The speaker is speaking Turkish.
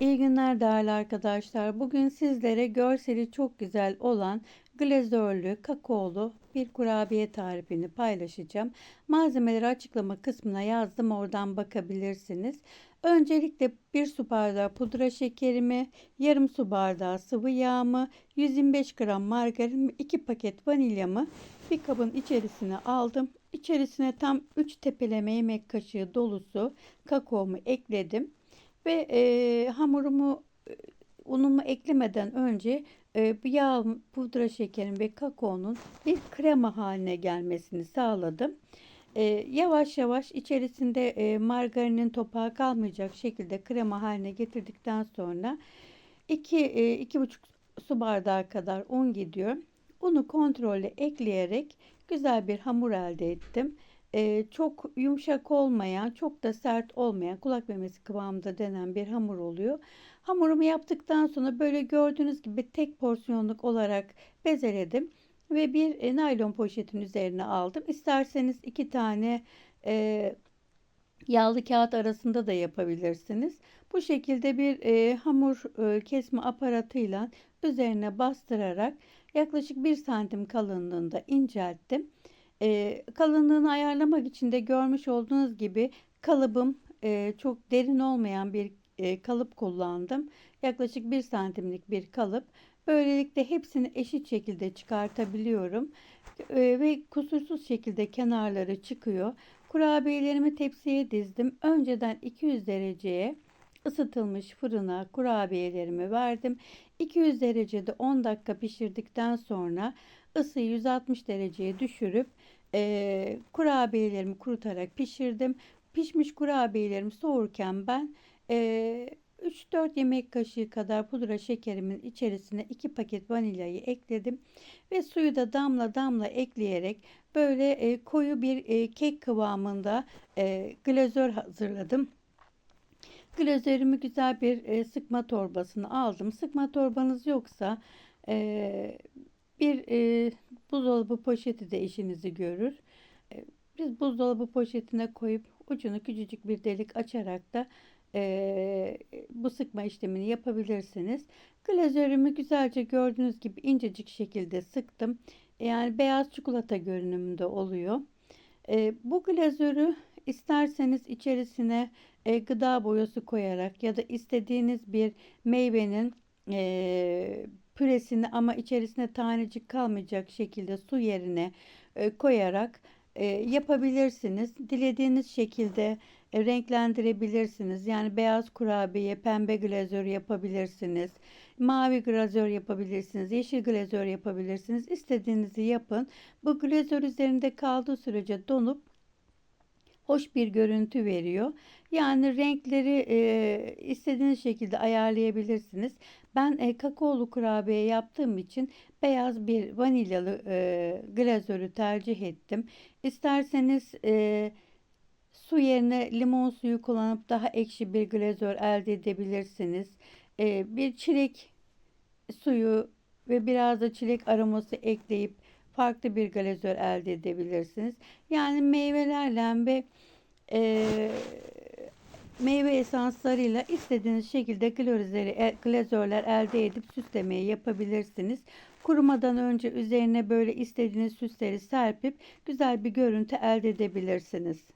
İyi günler değerli arkadaşlar. Bugün sizlere görseli çok güzel olan glazörlü, kakaolu bir kurabiye tarifini paylaşacağım. Malzemeleri açıklama kısmına yazdım. Oradan bakabilirsiniz. Öncelikle bir su bardağı pudra şekerimi, yarım su bardağı sıvı yağımı, 125 gram margarin, 2 paket vanilyamı bir kabın içerisine aldım. İçerisine tam 3 tepeleme yemek kaşığı dolusu kakaomu ekledim. Ve e, hamurumu unumu eklemeden önce e, yağ, pudra şekerin ve kakaonun bir krema haline gelmesini sağladım. E, yavaş yavaş içerisinde e, margarinin topağı kalmayacak şekilde krema haline getirdikten sonra 2 e, 2,5 su bardağı kadar un gidiyor. Unu kontrolle ekleyerek güzel bir hamur elde ettim e, çok yumuşak olmayan, çok da sert olmayan kulak memesi kıvamında denen bir hamur oluyor. Hamurumu yaptıktan sonra böyle gördüğünüz gibi tek porsiyonluk olarak bezeledim ve bir e, naylon poşetin üzerine aldım. İsterseniz iki tane e, yağlı kağıt arasında da yapabilirsiniz. Bu şekilde bir e, hamur e, kesme aparatıyla üzerine bastırarak yaklaşık 1 santim kalınlığında incelttim. E, kalınlığını ayarlamak için de görmüş olduğunuz gibi kalıbım e, çok derin olmayan bir e, kalıp kullandım. Yaklaşık 1 santimlik bir kalıp. Böylelikle hepsini eşit şekilde çıkartabiliyorum. E, ve kusursuz şekilde kenarları çıkıyor. Kurabiyelerimi tepsiye dizdim. Önceden 200 dereceye ısıtılmış fırına kurabiyelerimi verdim. 200 derecede 10 dakika pişirdikten sonra ısıyı 160 dereceye düşürüp e, kurabiyelerimi kurutarak pişirdim. Pişmiş kurabiyelerimi soğurken ben e, 3-4 yemek kaşığı kadar pudra şekerimin içerisine 2 paket vanilyayı ekledim ve suyu da damla damla ekleyerek böyle e, koyu bir e, kek kıvamında e, glazör hazırladım. Glazörümü güzel bir e, sıkma torbasına aldım. Sıkma torbanız yoksa e, bir e, buzdolabı poşeti de işinizi görür. E, biz buzdolabı poşetine koyup ucunu küçücük bir delik açarak da e, bu sıkma işlemini yapabilirsiniz. Glazörümü güzelce gördüğünüz gibi incecik şekilde sıktım. Yani beyaz çikolata görünümünde oluyor. E, bu glazörü isterseniz içerisine e, gıda boyası koyarak ya da istediğiniz bir meyvenin e, püresini ama içerisine tanecik kalmayacak şekilde su yerine e, koyarak e, yapabilirsiniz. Dilediğiniz şekilde e, renklendirebilirsiniz. Yani beyaz kurabiye, pembe glazör yapabilirsiniz. Mavi glazör yapabilirsiniz. Yeşil glazör yapabilirsiniz. İstediğinizi yapın. Bu glazör üzerinde kaldığı sürece donup hoş bir görüntü veriyor. Yani renkleri e, istediğiniz şekilde ayarlayabilirsiniz. Ben e, kakaolu kurabiye yaptığım için beyaz bir vanilyalı e, glazörü tercih ettim. İsterseniz e, su yerine limon suyu kullanıp daha ekşi bir glazör elde edebilirsiniz. E, bir çilek suyu ve biraz da çilek aroması ekleyip farklı bir glazör elde edebilirsiniz. Yani meyvelerle ve e, meyve esanslarıyla istediğiniz şekilde glazörleri, e, glazörler elde edip süslemeyi yapabilirsiniz. Kurumadan önce üzerine böyle istediğiniz süsleri serpip güzel bir görüntü elde edebilirsiniz.